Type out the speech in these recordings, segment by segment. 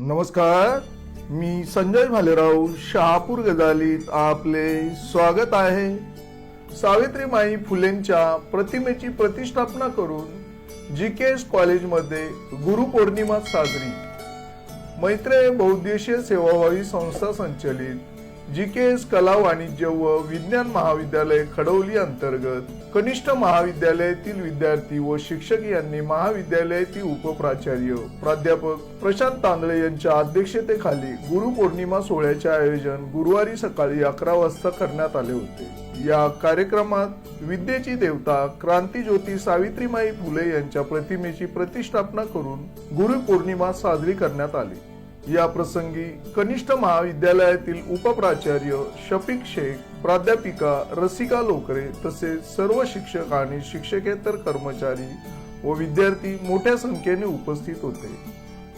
नमस्कार मी संजय भालेराव शहापूर गजालीत आपले स्वागत आहे. सावित्रीमाई फुलेंच्या प्रतिमेची प्रतिष्ठापना करून जी के एस कॉलेजमध्ये गुरुपौर्णिमा साजरी. मैत्रे बहुद्देशीय सेवाभावी संस्था संचलित जी के एस कला वाणिज्य व विज्ञान महाविद्यालय खडवली अंतर्गत कनिष्ठ महाविद्यालयातील विद्यार्थी व शिक्षक यांनी महाविद्यालयातील उपप्राचार्य प्राध्यापक प्रशांत तांदळे यांच्या अध्यक्षतेखाली गुरुपौर्णिमा सोहळ्याचे आयोजन गुरुवारी सकाळी अकरा वाजता करण्यात आले होते. या कार्यक्रमात विद्येची देवता क्रांतीज्योती सावित्रीमाई फुले यांच्या प्रतिमेची प्रतिष्ठापना करून गुरुपौर्णिमा साजरी करण्यात आली. या प्रसंगी कनिष्ठ महाविद्यालयातील उपप्राचार्य शफिक शेख प्राध्यापिका रसिका लोकरे तसेच सर्व शिक्षक आणि शिक्षकेतर कर्मचारी व विद्यार्थी मोठ्या संख्येने उपस्थित होते.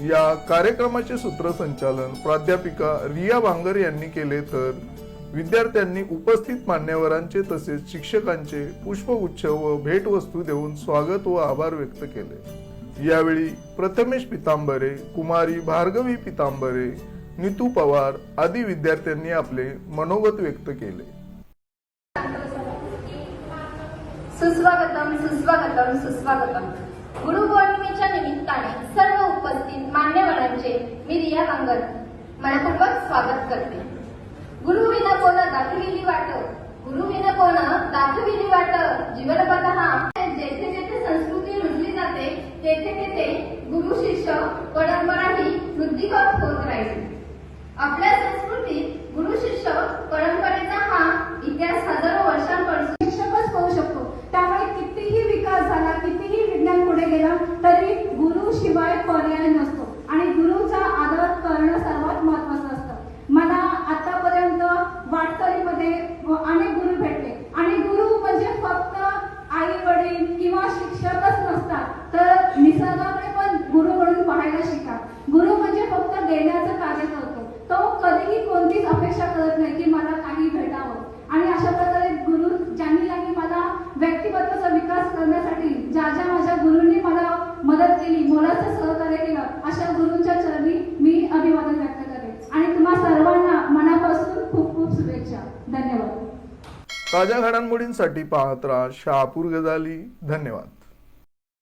या कार्यक्रमाचे सूत्रसंचालन प्राध्यापिका रिया भांगर यांनी केले तर विद्यार्थ्यांनी उपस्थित मान्यवरांचे तसेच शिक्षकांचे पुष्पगुच्छ व भेटवस्तू देऊन स्वागत व आभार व्यक्त केले. यावेळी प्रथमेश पितांबरे कुमारी भार्गवी पितांबरे नितू पवार आदी विद्यार्थ्यांनी आपले मनोगत व्यक्त केले. सुस्वागतम सुस्वागतम सुस्वागतम. गुरुपौर्णिमेच्या निमित्ताने सर्व उपस्थित मान्यवरांचे मी रिया बांगर मनपूर्वक स्वागत करते. गुरुविना कोण दाखविली वाट? गुरुविना कोण दाखविली वाट? जीवनपथ हा तेथे तेथे गुरु शिष्य परंपरा ही वृद्धिंगत होत राहील. आपल्या संस्कृतीत गुरु शिष्य परंपरेचा हा इतिहास हजारो वर्षांपासून शिक्षकच होऊ शकतो. त्यामुळे कितीही विकास झाला कितीही विज्ञान पुढे गेला तरी गुरु शिवाय पर्याय नसतो. कोणतीच अपेक्षा करत नाही की मला काही भेटावं. आणि अशा प्रकारे गुरु ज्यांनी की मला व्यक्तिमत्वाचा विकास करण्यासाठी ज्या ज्या माझ्या गुरूंनी मला मदत केली मोलाचं सहकार्य केलं अशा गुरूंच्या चरणी मी अभिवादन व्यक्त करेन. आणि तुम्हा सर्वांना मनापासून खूप खूप शुभेच्छा. धन्यवाद. ताज्या घडामोडींसाठी पाहत राहा शहापूर गजाली. धन्यवाद.